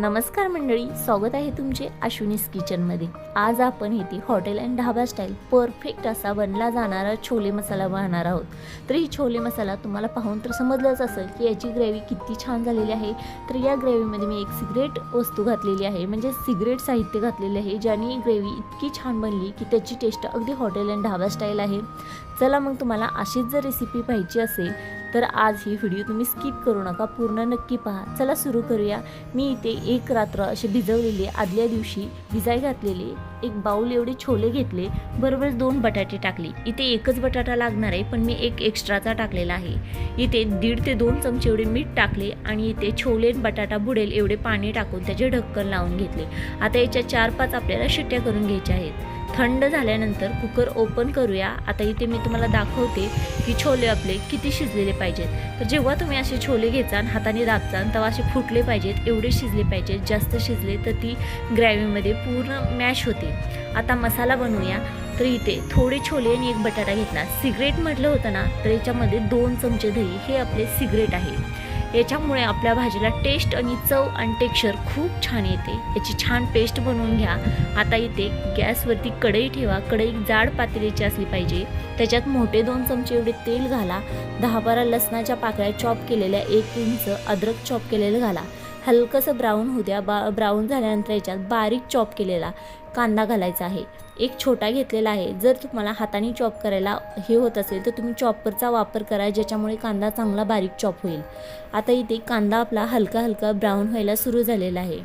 नमस्कार मंडळी स्वागत आहे तुमचे अश्विनीस किचनमध्ये. आज आपण येथे hotel and dhaba style perfect असा बनला जाणारा छोले मसाला बनणार आहोत. तर ही छोले मसाला तुम्हाला पाहून तर समजलंच असेल की याची ग्रेव्ही किती छान झालेली आहे. तर या ग्रेव्हीमध्ये मी एक सिगरेट वस्तू घातलेली आहे म्हणजे सिगरेट साहित्य घातलेले आहे ज्याने ग्रेव्ही इतकी छान बनली की त्याची टेस्ट अगदी हॉटेल अँड ढाबा स्टाईल आहे. चला मग तुम्हाला अशीच जर रेसिपी पाहिजे असेल तर आज ही व्हिडिओ तुम्ही स्किप करू नका. पूर्ण नक्की पहा. चला सुरू करूया. मी इथे एक रात्र असे भिजवलेले आदल्या दिवशी भिजाय घातलेले एक बाऊल एवढे छोले घेतले बरोबर दोन बटाटे टाकले. इथे एकच बटाटा लागणार आहे पण मी एक एक्स्ट्राचा टाकलेला आहे. इथे दीड ते दोन चमचे एवढे मीठ टाकले आणि इथे छोले आणि बटाटा बुडेल एवढे पाणी टाकून त्याचे ढक्कन लावून घेतले. आता याच्या चार पाच आपल्याला शिट्ट्या करून घ्यायच्या आहेत. थंड झाल्यानंतर कुकर ओपन करूया. आता इथे मी तुम्हाला दाखवते की छोले आपले किती शिजलेले पाहिजेत. तर जेव्हा तुम्ही असे छोले घ्याचाल हाताने दाबचान तेव्हा असे फुटले पाहिजेत एवढे शिजले पाहिजेत जास्त शिजले तर ती ग्रॅव्हीमध्ये पूर्ण मॅश होते. आता मसाला बनवूया. तर इथे थोडे छोले आणि एक बटाटा घेतला. सिगरेट म्हटलं होतं ना तर याच्यामध्ये दोन चमचे दही. हे आपले सिगरेट आहे. याच्यामुळे आपल्या भाजीला टेस्ट आणि चव आणि टेक्स्चर खूप छान येते. याची छान पेस्ट बनवून घ्या. आता इथे गॅसवरती कढई ठेवा. कढई जाड पातळीची असली पाहिजे. त्याच्यात मोठे दोन चमचे एवढे तेल घाला. दहा बारा लसणाच्या पाकळ्या चॉप केलेल्या एक इंच अद्रक चॉप केलेलं घाला. हलकंसं ब्राऊन होऊ द्या बा ब्राऊन झाल्यानंतर याच्यात बारीक चॉप केलेला कांदा घालायचा आहे. एक छोटा घेतलेला आहे. जर तुम्हाला हाताने चॉप करायला हे होत असेल तर तुम्ही चॉपरचा वापर करा ज्याच्यामुळे कांदा चांगला बारीक चॉप होईल. आता इथे कांदा आपला हलका हलका ब्राऊन व्हायला सुरू झालेला आहे.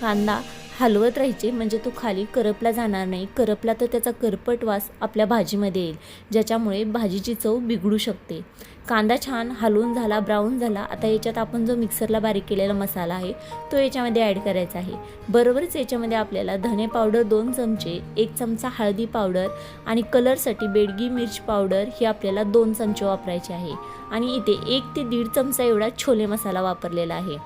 कांदा हलवत राहायचे म्हणजे तो खाली करपला जाणार नाही. करपला तर त्याचा करपट वास आपल्या भाजीमध्ये येईल ज्याच्यामुळे भाजीची चव बिघडू शकते. कांदा छान हलवून झाला ब्राऊन झाला आता याच्यात आपण जो मिक्सरला बारीक केलेला मसाला आहे तो याच्यामध्ये ॲड करायचा आहे. बरोबरच याच्यामध्ये आपल्याला धने पावडर दोन चमचे एक चमचा हळदी पावडर आणि कलरसाठी बेडगी मिर्च पावडर ही आपल्याला दोन चमचे वापरायचे आहे. आणि इथे एक ते दीड चमचा एवढा छोले मसाला वापरलेला आहे.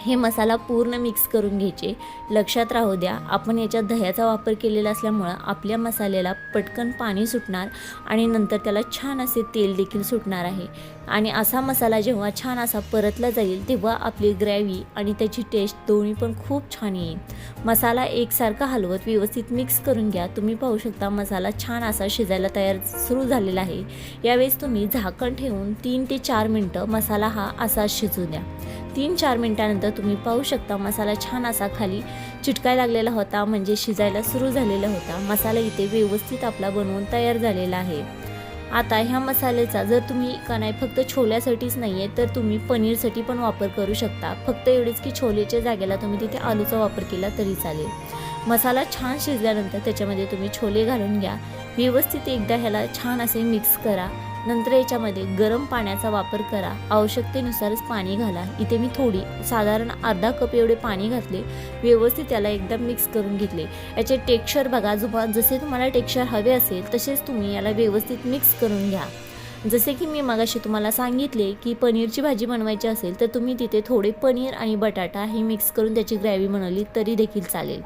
हे मसाला पूर्ण मिक्स करून घ्यायचे. लक्षात राहू द्या आपण याच्यात दह्याचा वापर केलेला असल्यामुळं आपल्या मसाल्याला पटकन पाणी सुटणार आणि नंतर त्याला छान असे तेल देखील सुटणार आहे. आणि असा मसाला जेव्हा छान असा परतला जाईल तेव्हा आपली ग्रॅव्ही आणि त्याची टेस्ट दोन्ही पण खूप छान येईल. मसाला एकसारखा हलवत व्यवस्थित मिक्स करून घ्या. तुम्ही पाहू शकता मसाला छान असा शिजायला तयार सुरू झालेला आहे. यावेळेस तुम्ही झाकण ठेवून तीन ते चार मिनटं मसाला हा असा शिजू द्या. तीन चार मिनटानंतर तुम्ही पाहू शकता मसाला छान असा खाली चिटकाय लागलेला होता म्हणजे शिजायला सुरू झालेला होता. मसाला इथे व्यवस्थित आपला बनवून तयार झालेला आहे. आता ह्या मसाल्याचा जर तुम्ही का नाही फक्त छोल्यासाठीच नाही आहे तर तुम्ही पनीरसाठी पण वापर करू शकता. फक्त एवढेच की छोलेच्या जागेला तुम्ही तिथे आलूचा वापर केला तरी चालेल. मसाला छान शिजल्यानंतर त्याच्यामध्ये तुम्ही छोले घालून घ्या. व्यवस्थित एकदा ह्याला छान असे मिक्स करा. नंतर याच्यामध्ये गरम पाण्याचा वापर करा. आवश्यकतेनुसारच पाणी घाला. इथे मी थोडी साधारण अर्धा कप एवढे पाणी घातले. व्यवस्थित त्याला एकदम मिक्स करून घेतले. याचे टेक्स्चर बघा जुबा जसे तुम्हाला टेक्स्चर हवे असेल तसेच तुम्ही याला व्यवस्थित मिक्स करून घ्या. जसे की मी मगाशी तुम्हाला सांगितले की पनीरची भाजी बनवायची असेल तर तुम्ही तिथे थोडे पनीर आणि बटाटा हे मिक्स करून त्याची ग्रॅव्ही बनवली तरी देखील चालेल.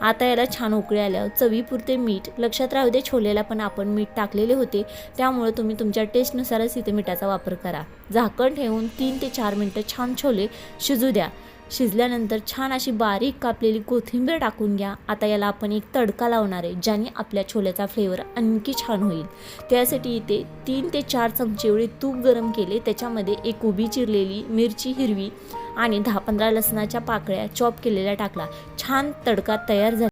आता याला छान उकळी आल्या चवीपुरते मीठ लक्षात राहू दे छोलेला पण आपण मीठ टाकलेले होते त्यामुळे तुम्ही तुमच्या टेस्टनुसारच इथे मिठाचा वापर करा. झाकण ठेवून तीन ते चार मिनटं छान छोले शिजू द्या. शिजल्यानंतर छान अशी बारीक कापलेली कोथिंबीर टाकून घ्या. आता याला आपण एक तडका लावणार आहे ज्याने आपल्या छोल्याचा फ्लेवर आणखी छान होईल. त्यासाठी इथे तीन ते चार चमचे एवढे तूप गरम केले त्याच्यामध्ये एक उभी चिरलेली मिरची हिरवी आणि दहा पंधरा लसणाच्या पाकळ्या चॉप केलेल्या टाकला. छान तडका तयार झाला.